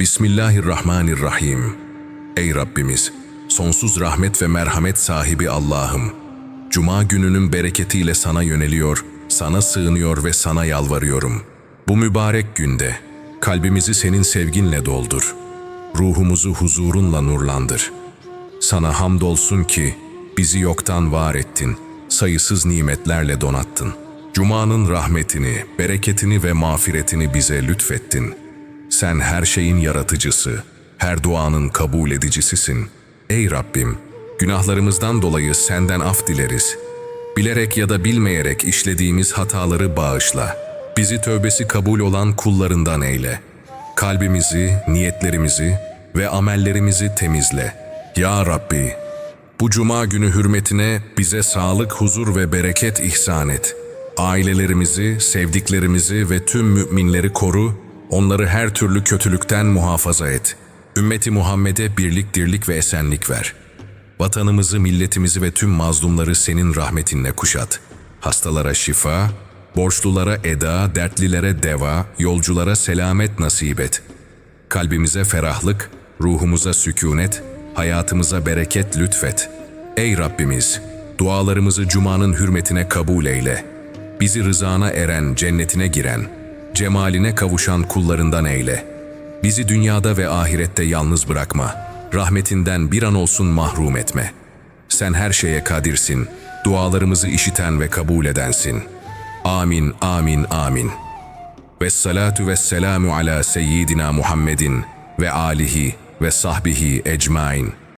Bismillahirrahmanirrahim. Ey Rabbimiz, sonsuz rahmet ve merhamet sahibi Allah'ım. Cuma gününün bereketiyle sana yöneliyor, sana sığınıyor ve sana yalvarıyorum. Bu mübarek günde kalbimizi senin sevginle doldur. Ruhumuzu huzurunla nurlandır. Sana hamdolsun ki bizi yoktan var ettin, sayısız nimetlerle donattın. Cuma'nın rahmetini, bereketini ve mağfiretini bize lütfettin. Sen her şeyin yaratıcısı, her duanın kabul edicisisin. Ey Rabbim, günahlarımızdan dolayı senden af dileriz. Bilerek ya da bilmeyerek işlediğimiz hataları bağışla. Bizi tövbesi kabul olan kullarından eyle. Kalbimizi, niyetlerimizi ve amellerimizi temizle. Ya Rabbi, bu cuma günü hürmetine bize sağlık, huzur ve bereket ihsan et. Ailelerimizi, sevdiklerimizi ve tüm müminleri koru, onları her türlü kötülükten muhafaza et. Ümmeti Muhammed'e birlik, dirlik ve esenlik ver. Vatanımızı, milletimizi ve tüm mazlumları senin rahmetinle kuşat. Hastalara şifa, borçlulara eda, dertlilere deva, yolculara selamet nasip et. Kalbimize ferahlık, ruhumuza sükunet, hayatımıza bereket lütfet. Ey Rabbimiz, dualarımızı Cuma'nın hürmetine kabul eyle. Bizi rızana eren, cennetine giren, cemaline kavuşan kullarından eyle. Bizi dünyada ve ahirette yalnız bırakma. Rahmetinden bir an olsun mahrum etme. Sen her şeye kadirsin. Dualarımızı işiten ve kabul edensin. Amin, amin, amin. Ve salatu ve selamu ala seyyidina Muhammedin ve alihi ve sahbihi ecmain.